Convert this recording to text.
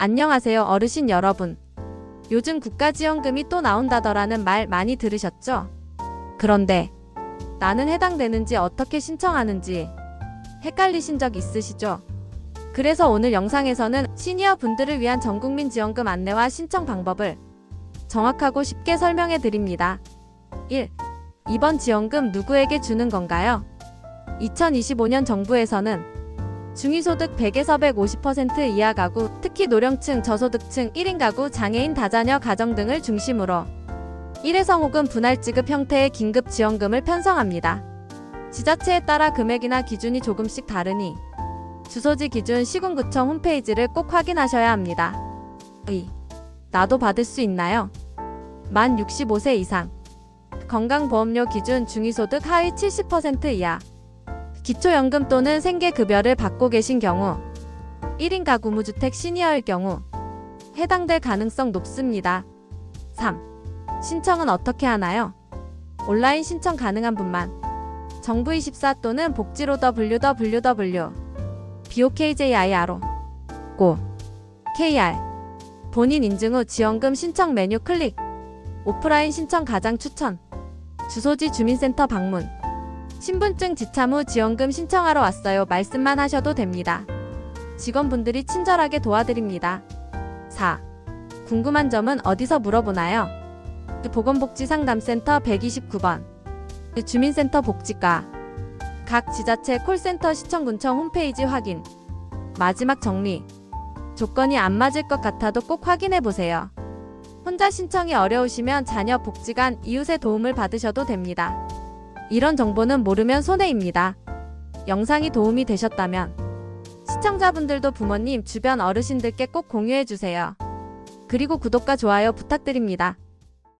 안녕하세요, 어르신 여러분. 요즘 국가지원금이 또 나온다더라는 말 많이 들으셨죠? 그런데 나는 해당되는지 어떻게 신청하는지 헷갈리신 적 있으시죠? 그래서 오늘 영상에서는 시니어 분들을 위한 전국민 지원금 안내와 신청 방법을 정확하고 쉽게 설명해 드립니다. 1. 이번 지원금 누구에게 주는 건가요? 2025년 정부에서는 중위소득 100에서 150% 이하 가구, 특히 노령층, 저소득층, 1인 가구, 장애인, 다자녀 가정 등을 중심으로 일회성 혹은 분할 지급 형태의 긴급 지원금을 편성합니다. 지자체에 따라 금액이나 기준이 조금씩 다르니 주소지 기준 시군구청 홈페이지를 꼭 확인하셔야 합니다. 의. 나도 받을 수 있나요? 만 65세 이상. 건강보험료 기준 중위소득 하위 70% 이하. 기초연금 또는 생계급여를 받고 계신 경우 1인 가구 무주택 시니어일 경우 해당될 가능성 높습니다. 3. 신청은 어떻게 하나요? 온라인 신청 가능한 분만 정부24 또는 복지로 www bokjiro 고 kr 본인 인증 후 지원금 신청 메뉴 클릭 오프라인 신청 가장 추천 주소지 주민센터 방문 신분증 지참 후 지원금 신청하러 왔어요 말씀만 하셔도 됩니다. 직원분들이 친절하게 도와드립니다. 4. 궁금한 점은 어디서 물어보나요? 보건복지상담센터 129번 주민센터 복지과 각 지자체 콜센터 시청군청 홈페이지 확인 마지막 정리 조건이 안 맞을 것 같아도 꼭 확인해 보세요. 혼자 신청이 어려우시면 자녀 복지관 이웃의 도움을 받으셔도 됩니다. 이런 정보는 모르면 손해입니다. 영상이 도움이 되셨다면 시청자분들도 부모님, 주변 어르신들께 꼭 공유해 주세요. 그리고 구독과 좋아요 부탁드립니다.